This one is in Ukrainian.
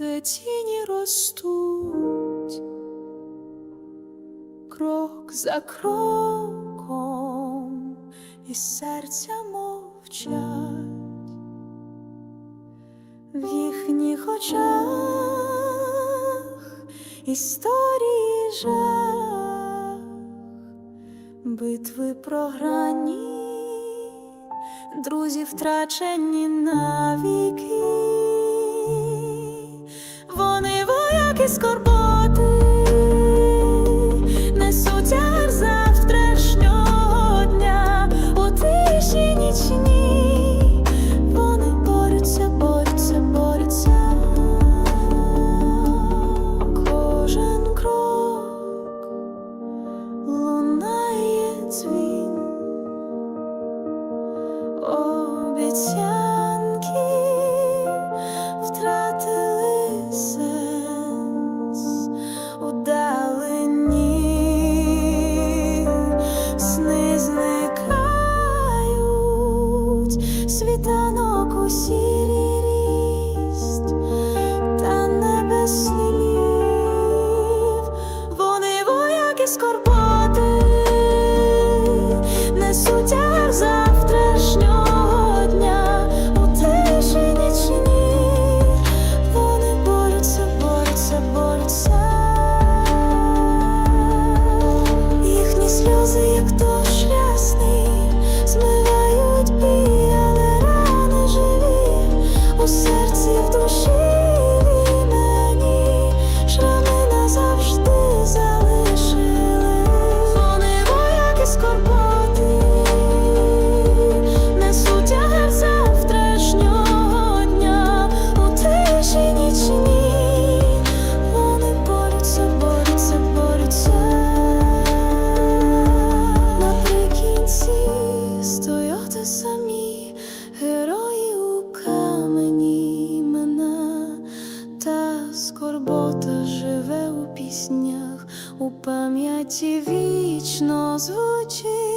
де тіні ростуть, крок за кроком і серця мовчать, в їхніх очах історії жах, битви програні, друзі втрачені навіки. світанок у сірі рість та небесні мів, вони вояки скорботи несуть. світі вічно звучить.